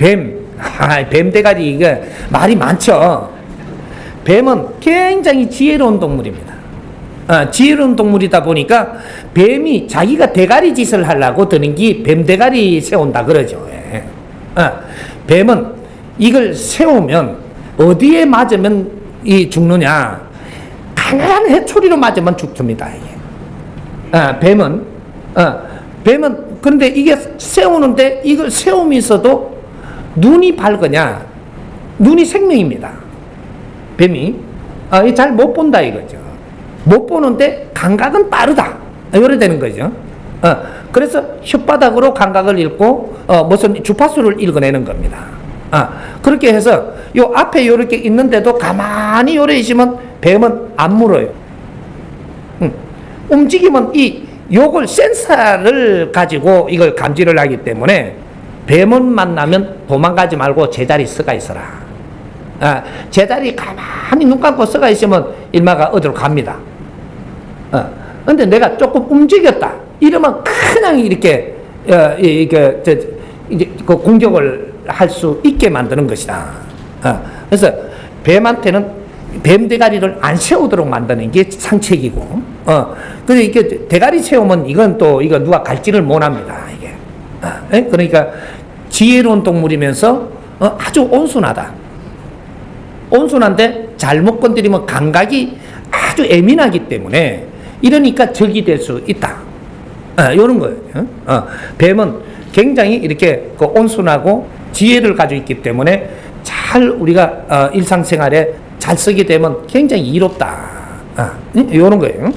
뱀, 아, 뱀 대가리 이게 말이 많죠. 뱀은 굉장히 지혜로운 동물입니다. 어, 지혜로운 동물이다 보니까 뱀이 자기가 대가리 짓을 하려고 드는 게 뱀 대가리 세운다 그러죠. 예. 어, 뱀은 이걸 세우면 어디에 맞으면 이 죽느냐? 강한 해초리로 맞으면 죽습니다. 이게. 어, 뱀은 어, 뱀은 그런데 이게 세우는데 이걸 세우면서도 눈이 밝으냐? 눈이 생명입니다. 뱀이 아, 잘못 본다 이거죠. 못 보는데 감각은 빠르다. 이래 되는 거죠. 어, 그래서 혓바닥으로 감각을 읽고 어, 무슨 주파수를 읽어내는 겁니다. 아, 그렇게 해서 요 앞에 요렇게 있는데도 가만히 요래 있으면 뱀은 안 물어요. 음, 움직이면 이 요걸 센서를 가지고 이걸 감지를 하기 때문에 뱀을 만나면 도망가지 말고 제자리 서가 있어라. 아, 제자리 가만히 눈 감고 서가 있으면 일마가 어디로 갑니다. 어, 근데 내가 조금 움직였다. 이러면 그냥 이렇게, 어, 이- 이게, 저, 이제 그 공격을 할 수 있게 만드는 것이다. 어, 그래서 뱀한테는 뱀 대가리를 안 세우도록 만드는 게 상책이고, 어, 근데 이게 대가리 세우면 이건 또, 이거 누가 갈지를 못 합니다. 이게. 어, 예? 그러니까 지혜로운 동물이면서 어, 아주 온순하다. 온순한데 잘못 건드리면 감각이 아주 예민하기 때문에 이러니까 적이 될 수 있다. 아, 요런 거예요. 어, 뱀은 굉장히 이렇게 그 온순하고 지혜를 가지고 있기 때문에 잘 우리가 어, 일상생활에 잘 쓰게 되면 굉장히 이롭다. 아, 요런 거예요.